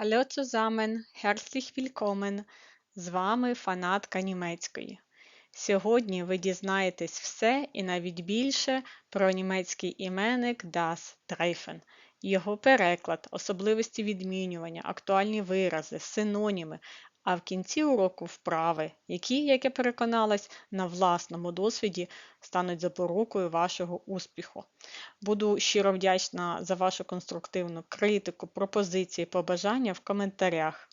Hallo zusammen, herzlich willkommen! З вами фанатка німецької. Сьогодні ви дізнаєтесь все і навіть більше про німецький іменник das Treffen, його переклад, особливості відмінювання, актуальні вирази, синоніми, а в кінці уроку вправи, які, як я переконалась, на власному досвіді стануть запорукою вашого успіху. Буду щиро вдячна за вашу конструктивну критику, пропозиції, побажання в коментарях.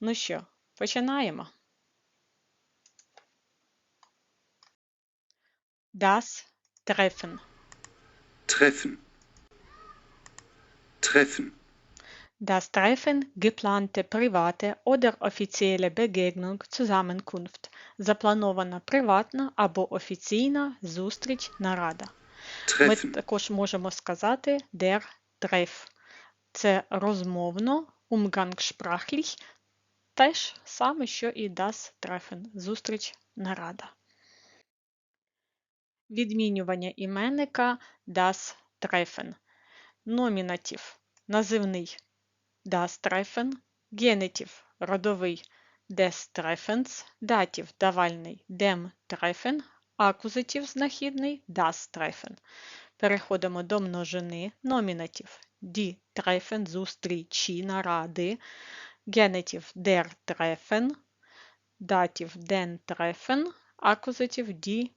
Ну що, починаємо. Das Treffen. Treffen. Treffen. Das Treffen, geplante private oder offizielle Begegnung, Zusammenkunft. Запланована приватна або офіційна зустріч нарада. Ми також можемо сказати der Treff. Це розмовно, umgangssprachlich, те ж саме, що і das Treffen – зустріч нарада. Відмінювання іменника das Treffen. Номінатив – називний das Treffen, генетив – родовий des Treffens, датів – давальний dem Treffen, знахідний das Treffen. Переходимо до множини. Номінатив – die зустрічі, наради, генетив – der Treffen, датів – den Treffen, акузатив – die.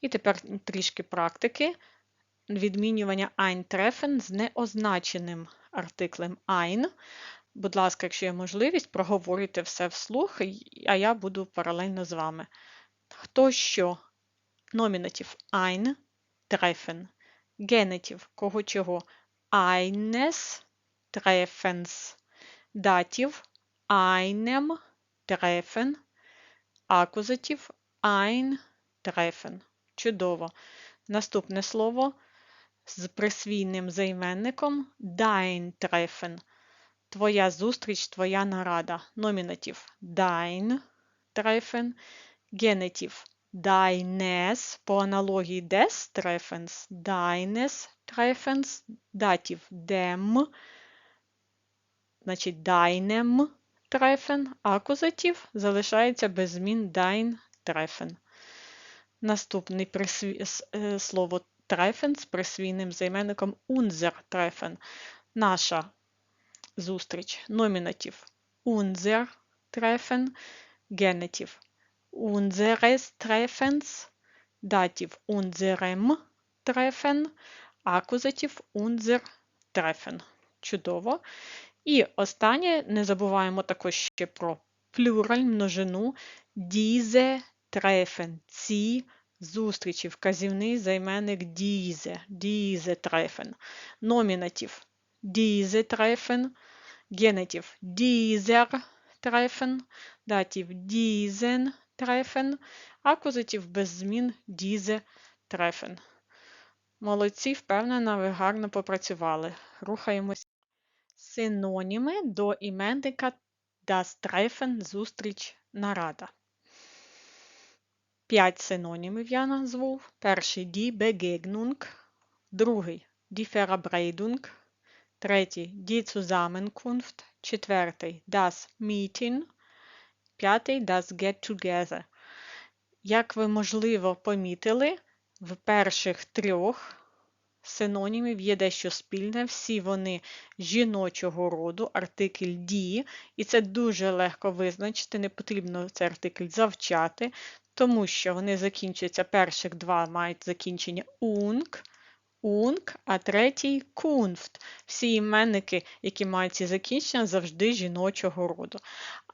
І тепер трішки практики. Відмінювання eintreffen з неозначеним артиклем ein. Будь ласка, якщо є можливість, проговорюйте все вслух, а я буду паралельно з вами. Хто що? Номінатив ein, treffen. Генетив кого чого? Eines treffens. Датів einem treffen. Акузатив ein treffen. Чудово. Наступне слово з присвійним займенником dein Treffen. Твоя зустріч, твоя нарада. Номінатив dein Treffen, генетив deines, по аналогії des Treffens, deines Treffens, датів dem, значить deinem Treffen, акузатив залишається без змін dein Treffen. Наступне присві... е, слово Treffen з присвійним займенником unser Treffen. Наша зустріч. Номінатив unser Treffen, генетив unseres Treffens, датів unserem Treffen, акузатив unser Treffen. Чудово. І останнє, не забуваємо також ще про плюраль, множину, diese Treffen, ці зустрічі, вказівний займенник diese, diese Treffen. Номінатив diese Treffen, генетив dieser Treffen, датів diesen Treffen, акузатив без змін diese Treffen. Молодці, впевнена, ви гарно попрацювали. Рухаємось. Синоніми до іменника das Treffen – зустріч нарада. П'ять синонімів я назву. Перший die Begegnung, другий die Verabredung, третій die Zusammenkunft, четвертий das Meeting, п'ятий das Get Together. Як ви, можливо, помітили, в перших трьох синонімів є дещо спільне, всі вони жіночого роду, артикль die, і це дуже легко визначити, не потрібно цей артикль завчати, тому що вони закінчуються, перших два мають закінчення ung, ung, а третій kunft. Всі іменники, які мають ці закінчення, завжди жіночого роду.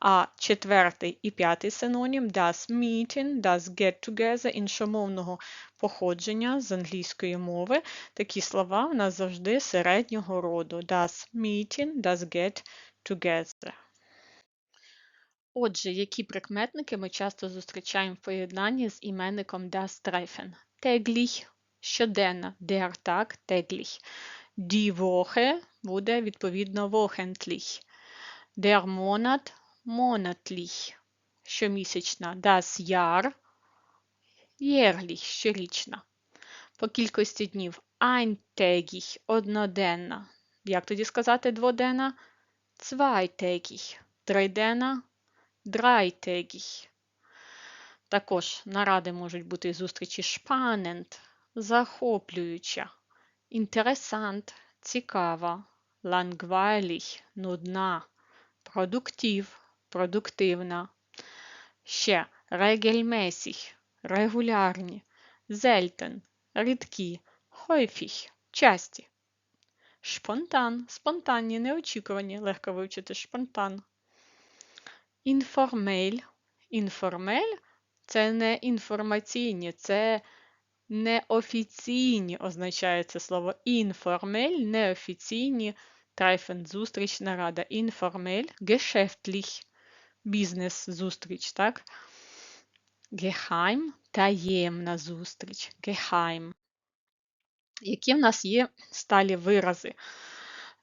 А четвертий і п'ятий синонім das meeting, das get together іншомовного походження з англійської мови. Такі слова в нас завжди середнього роду. Das meeting, das get together. Отже, які прикметники ми часто зустрічаємо в поєднанні з іменником das Treffen? Täglich – щоденно, der Tag – täglich. Die Woche буде відповідно wochentlich. Der Monat – monatlich. Щомісячна. Das Jahr – jährlich, щорічна. По кількості днів eintägig – одноденна. Як тоді сказати дводенна? Zweitägig. Триденна dreitägig. Також наради можуть бути зустрічі spannend, захоплююча, інтересант, цікава, langweilig, нудна, продуктив, продуктивна. Ще regelmäßig, регулярні, selten, рідкі, häufig, часті. Шпонтан, спонтанні, неочікувані, легко вивчити шпонтан. Інформель. Інформель це не інформаційні, це неофіційні означає це слово. Інформель, неофіційні, трефен, зустріч, нарада. Інформель, geschäftlich, бізнес, зустріч, так? Geheim, таємна зустріч. Geheim. Які в нас є сталі вирази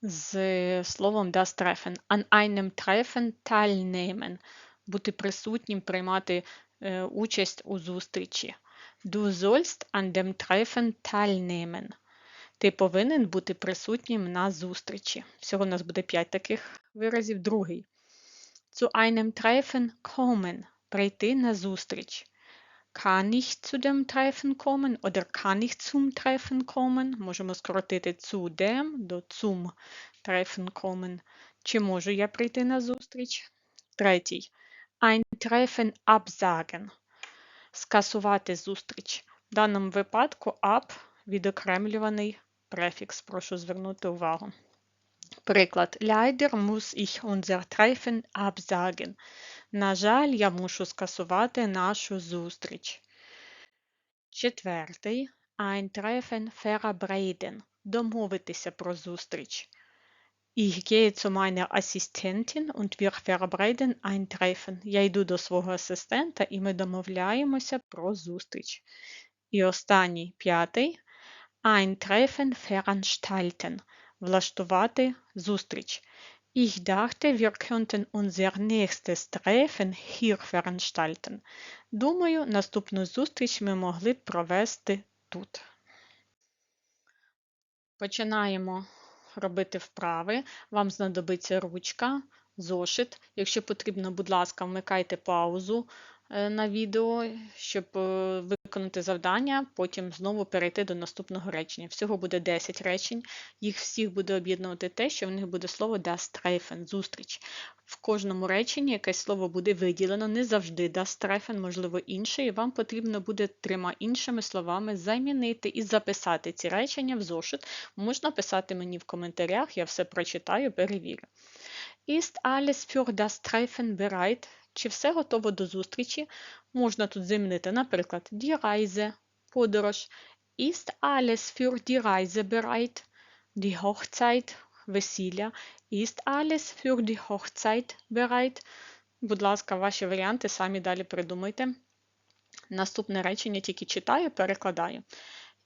з словом das Treffen? An einem Treffen teilnehmen. Бути присутнім, приймати е, участь у зустрічі. Du sollst an dem Treffen teilnehmen. Ти повинен бути присутнім на зустрічі. Всього у нас буде 5 таких виразів. Другий. Zu einem Treffen kommen. Прийти на зустріч. Kann ich zu dem Treffen kommen oder kann ich zum Treffen kommen? Можемо скоротити zu dem до zum Treffen kommen. Чи можу я прийти на зустріч? Третій. Ein Treffen absagen. Скасувати зустріч. В даному випадку ab відокремлюваний префікс. Прошу звернути увагу. Приклад. Leider muss ich unser Treffen absagen. На жаль, я мушу скасувати нашу зустріч. Четвертий. Ein Treffen verabreden. Домовитися про зустріч. Ich gehe zu meiner Assistentin und wir verabreden ein Treffen. Я йду до свого асистента і ми домовляємося про зустріч. І останній п'ятий. Ein Treffen veranstalten. Влаштувати зустріч. Ich dachte, wir könnten unser nächstes Treffen hier veranstalten. Думаю, наступну зустріч ми могли б провести тут. Починаємо робити вправи. Вам знадобиться ручка, зошит. Якщо потрібно, будь ласка, вмикайте паузу на відео, щоб е, виконати завдання, потім знову перейти до наступного речення. Всього буде 10 речень. Їх всіх буде об'єднувати те, що в них буде слово das Treffen, зустріч. В кожному реченні якесь слово буде виділено, не завжди das Treffen, можливо, інше, і вам потрібно буде трьома іншими словами замінити і записати ці речення в зошит. Можна писати мені в коментарях, я все прочитаю, перевірю. Ist alles für das Treffen bereit? Чи все готово до зустрічі? Можна тут замінити, наприклад, die Reise, подорож. Ist alles für die Reise bereit? Die Hochzeit, весілля. Ist alles für die Hochzeit bereit? Будь ласка, ваші варіанти самі далі придумайте. Наступне речення тільки читаю, перекладаю.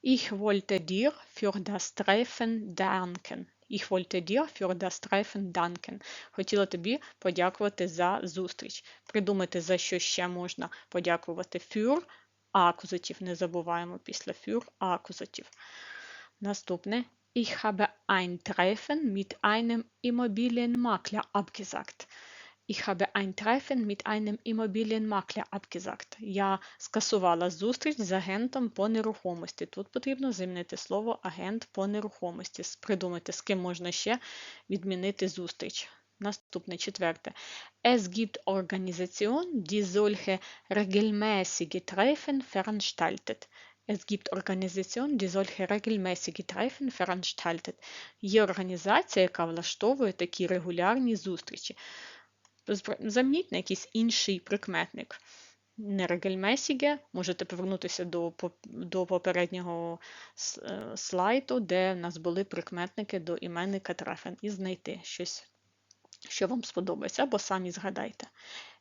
Ich wollte dir für das Treffen danken. Ich wollte dir für das Treffen. Хотіла тобі подякувати за зустріч. Придумайте, за що ще можна подякувати für, акузатив. Не забуваємо після für акузатив. Наступне. Ich habe ein Treffen mit einem Immobilienmakler abgesagt. Ich habe ein Treffen mit einem Immobilienmakler abgesagt. Я скасувала зустріч з агентом по нерухомості. Тут потрібно замінити слово агент по нерухомості. Придумайте, з ким можна ще відмінити зустріч. Наступне четверте. Es gibt Organisationen, die solche regelmäßige Treffen veranstaltet. Es gibt Organisationen, die solche regelmäßige Treffen veranstaltet. Є організація, яка влаштовує такі регулярні зустрічі. Замініть на якийсь інший прикметник. Не регельмесіге, можете повернутися до до попереднього слайду, де в нас були прикметники до іменника Трефен, і знайти щось, що вам сподобається, або самі згадайте.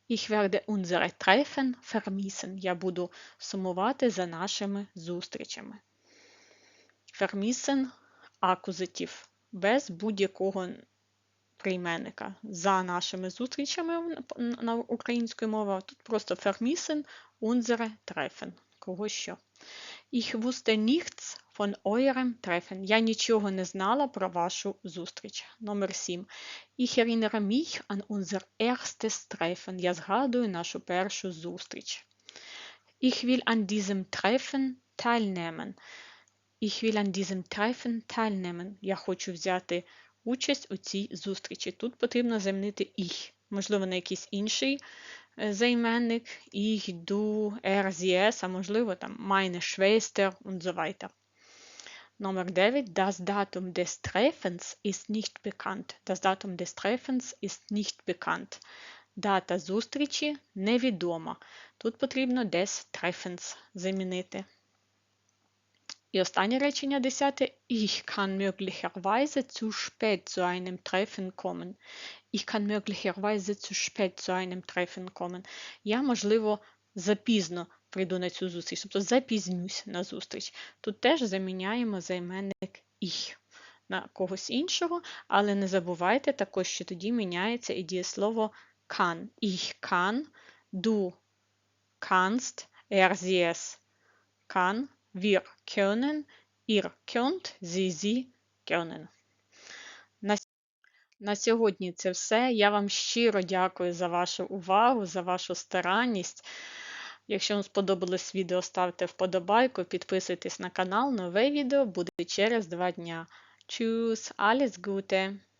Ich werde unsere Treffen vermissen. Я буду сумувати за нашими зустрічами. Vermissen – акузатив, без будь-якого за нашими зустрічами на українською мовою. Тут просто. Кого що. Ich wusste nichts von eurem Treffen. Я нічого не знала про вашу зустріч. Номер 7. Ich erinnere mich an unser erstes Treffen. Я згадую нашу першу зустріч. Ich will an diesem Treffen teilnehmen. Ich will an diesem Treffen teilnehmen. Я хочу взяти участь у цій зустрічі. Тут потрібно замінити ich. Можливо, на якийсь інший е, займенник. Du, er, sie, es, а можливо, Schwester und so weiter. Nummer 9. Das Datum des Treffens ist nicht bekannt. Das Datum des Treffens ist nicht bekannt. Дата зустрічі невідома. Тут потрібно des Treffens замінити. І останнє речення десяте. Ich kann möglicherweise zu spät zu einem Treffen kommen. Ich kann möglicherweise zu spät zu einem Treffen kommen. Я, можливо, запізно прийду на цю зустріч, тобто запізнюсь на зустріч. Тут теж заміняємо займенник ich на когось іншого, але не забувайте також, що тоді міняється і дієслово kann. Ich kann, du kannst, er, sie, es kann, wir können, ihr könnt, sie, sie können. На, сьогодні це все. Я вам щиро дякую за вашу увагу, за вашу старанність. Якщо вам сподобалось відео, ставте вподобайку, підписуйтесь на канал. Нове відео буде через два дня. Tschüss, alles Gute!